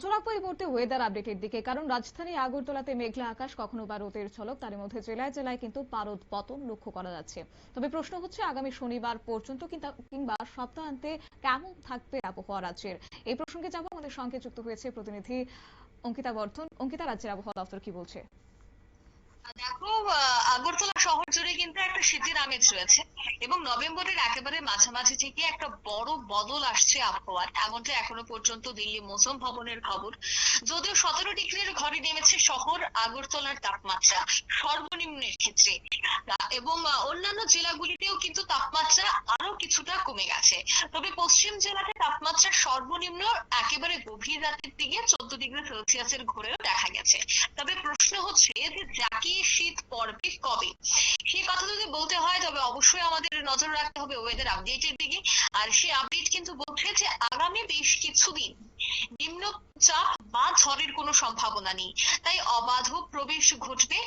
চোরাক পরিবর্তে ওয়েদার আপডেটের দিকে, কারণ রাজধানী আগরতলাতে মেঘলা আকাশ, কখনো বা রোদের ঝলক তার মধ্যে জেলায় জেলায় কিন্তু পারদ পতন লক্ষ্য করা যাচ্ছে। তবে প্রশ্ন হচ্ছে, আগামী শনিবার পর্যন্ত কিংবা- সপ্তাহান্তে কেমন থাকবে আবহাওয়া রাজ্যের? এই প্রসঙ্গে যাব আমাদের সঙ্গে যুক্ত হয়েছে প্রতিনিধি অঙ্কিতা বর্ধন। অঙ্কিতা, রাজ্যের আবহাওয়া দপ্তর কি বলছে? দেখো আগরতলা শহর একটা শীতের আমেজ রয়েছে এবং নভেম্বরের একেবারে মাঝামাঝি থেকে একটা বড় বদল আসছে আবহাওয়ার। এমনটা এখনও পর্যন্ত দিল্লি মৌসুম ভবনের খবর। যদিও সতেরো ডিগ্রির ঘরে নেমেছে শহর, আগরতলার তাপমাত্রা সর্বনিম্নের ক্ষেত্রে এবং অন্যান্য জেলাগুলিতেও কিন্তু তাপমাত্রা আরও কিছুটা কমে গেছে। তবে পশ্চিম জেলাতে তাপমাত্রা সর্বনিম্ন একেবারে গভীর রাতের দিকে চোদ্দ ডিগ্রি সেলসিয়াসের ঘরেও দেখা গেছে। তবে প্রশ্ন হচ্ছে যে, জাকিয়ে শীত পড়বে কবে সেই কথা যদি বলতে হয় তবে অবশ্যই আমাদের নজর রাখতে হবে ওয়েদার আপডেটের দিকে। আর সেই আপডেট কিন্তু বলছে যে আগামী বেশ কিছুদিন নিম্নচাপ বা ঝড়ের কোনো সম্ভাবনা নেই। তাই অবাধ প্রবেশ ঘটবে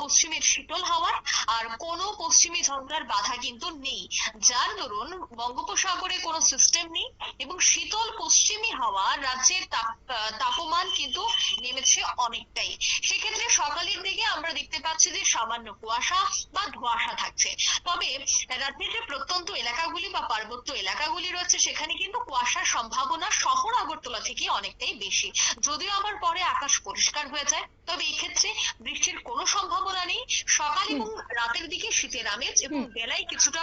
পশ্চিমের শীতল হাওয়ার আর কোনো পশ্চিমী ঝঞ্ঝার বাধা কিন্তু নেই। যার দরুন বঙ্গোপসাগরে কোনো সিস্টেম নেই এবং শীতল পশ্চিমী হাওয়া রাজ্যের তাপমান কিন্তু নেমেছে অনেকটাই। সেক্ষেত্রে সকালের দিকে আমরা দেখতে পাচ্ছি যে সামান্য কুয়াশা বা ধোঁয়াশা থাকছে। তবে রাজ্যের যে প্রত্যন্ত এলাকাগুলি বা পার্বত্য এলাকাগুলি রয়েছে, সেখানে কিন্তু কুয়াশার সম্ভাবনা শহর আগরতলা থেকে অনেকটাই বেশি। যদিও আবার পরে আকাশ পরিষ্কার হয়ে যায় তবে এক্ষেত্রে ক্ষেত্রে বৃষ্টির কোনো সম্ভাবনা নেই সকাল এবং রাতের দিকে শীতের আমেজ এবং বেলায় কিছুটা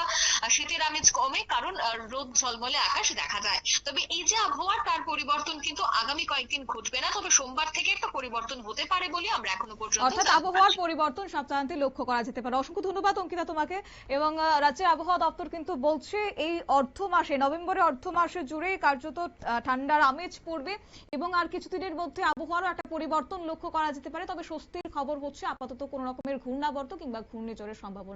শীতের আমেজ কমে কারণ রোদ ঝলমলে আকাশ দেখা যায়। তবে এই যে আবহাওয়ার তার পরিবর্তন কিন্তু আগামী কয়েকদিন ঘটবে না তবে সোমবার থেকে একটা পরিবর্তন হতে পারে বলে আমরা এখনও পর্যন্ত অর্থাৎ আবহাওয়ার পরিবর্তন সপ্তাহান্তে লক্ষ্য করা যেতে পারে। অসংখ্য ধন্যবাদ অঙ্কিতা তোমাকে। এবং রাজ্যের আবহাওয়া দপ্তর কিন্তু বলছে এই অর্থ মাসে নভেম্বরের অর্থ মাসে জুড়ে কার্যত ঠান্ডার আমেজ পড়বে এবং আর কিছুদিনের মধ্যে আবহাওয়ারও একটা পরিবর্তন লক্ষ্য করা যেতে পারে। তবে স্বস্তির খবর হচ্ছে আপাতত কোনো রকমের ঘূর্ণাবর্ত কিংবা ঘূর্ণিঝড়ের